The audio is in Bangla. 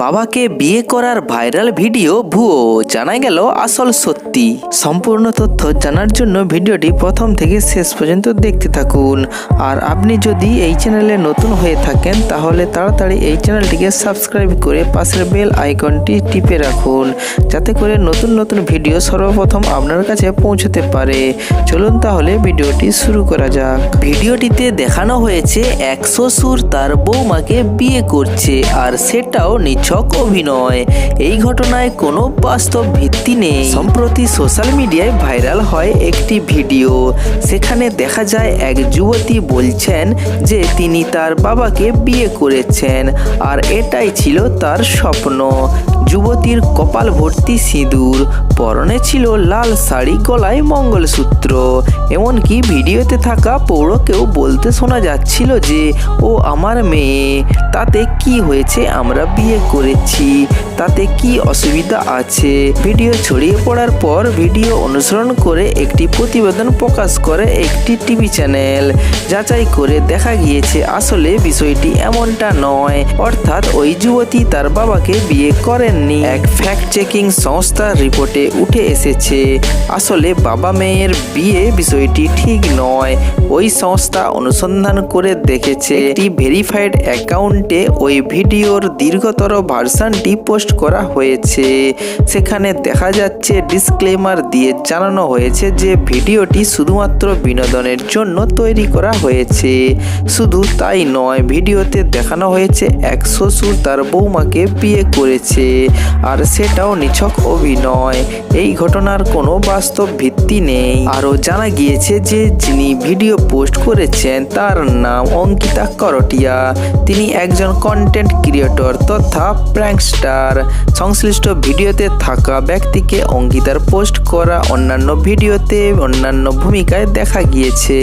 বাবাকে বিয়ে করার ভাইরাল ভিডিও ভুয়ো জানা গেল আসল সত্যি। সম্পূর্ণ তথ্য জানার জন্য ভিডিওটি প্রথম থেকে শেষ পর্যন্ত দেখতে থাকুন। আর আপনি যদি এই চ্যানেলে নতুন হয়ে থাকেন, তাহলে তাড়াতাড়ি এই চ্যানেলটিকে সাবস্ক্রাইব করে পাশের বেল আইকনটি টিপে রাখুন, যাতে করে নতুন নতুন ভিডিও সর্বপ্রথম আপনার কাছে পৌঁছতে পারে। চলুন তাহলে ভিডিওটি শুরু করা যাক। ভিডিওটিতে দেখানো হয়েছে এক শ্বশুর তার বৌমাকে বিয়ে করছে, আর সেটাও নিছক অভিনয়। এই ঘটনায় কোনো বাস্তব ভিত্তি নেই। সম্প্রতি সোশ্যাল মিডিয়ায় ভাইরাল হয় একটি ভিডিও। সেখানে দেখা যায় এক যুবতী বলছেন যে তিনি তার বাবাকে বিয়ে করেছেন আর এটাই ছিল তার স্বপ্ন। যুবতীর কপাল ভর্তি সিঁদুর, পরনে ছিল লাল শাড়ি, গলায় মঙ্গলসূত্র। এমনকি ভিডিওতে থাকা পৌরকেও বলতে শোনা যাচ্ছিল যে, ও আমার মেয়ে, তাতে কি হয়েছে আমরা বিয়ে করেছি, তাতে কি অসুবিধা আছে? ভিডিও ছড়িয়ে পড়ার পর ভিডিও অনুসরণ করে একটি প্রতিবেদন প্রকাশ করে একটি টিভি চ্যানেল। যাচাই করে দেখা গিয়েছে, আসলে বিষয়টি এমনটা নয়। অর্থাৎ ওই যুবতী তার বাবাকে বিয়ে করেননি। এক ফ্যাক্ট চেকিং সংস্থার রিপোর্টে উঠে এসেছে, আসলে বাবা মেয়ের বিয়ে বিষয়টি ঠিক নয়। ওই সংস্থা অনুসন্ধান করে দেখেছে, একটি ভেরিফাইড অ্যাকাউন্টে ওই ভিডিওর দীর্ঘতর ভার্সানটি পোস্ট করা হয়েছে। সেখানে দেখা যাচ্ছে ডিসক্লেমার দিয়ে জানানো হয়েছে যে ভিডিওটি শুধুমাত্র বিনোদনের জন্য তৈরি করা হয়েছে। শুধু তাই নয়, ভিডিওতে দেখানো হয়েছে এক শ্বশুর তার বৌমাকে বিয়ে করেছে আর সেটাও নিছক অভিনয়। এই ঘটনার কোনো বাস্তব ভিত্তি নেই। আরও জানা গিয়েছে যে যিনি ভিডিও পোস্ট করেছেন তার নাম অঙ্কিতা করটিয়া। তিনি একজন কন্টেন্ট ক্রিয়েটর তথা প্র্যাঙ্কস্টার সংশ্লিষ্ট ভিডিওতে থাকা ব্যক্তিকে অঙ্গীতার পোস্ট করা অন্যান্য ভিডিওতে অন্যান্য ভূমিকায় দেখা গিয়েছে।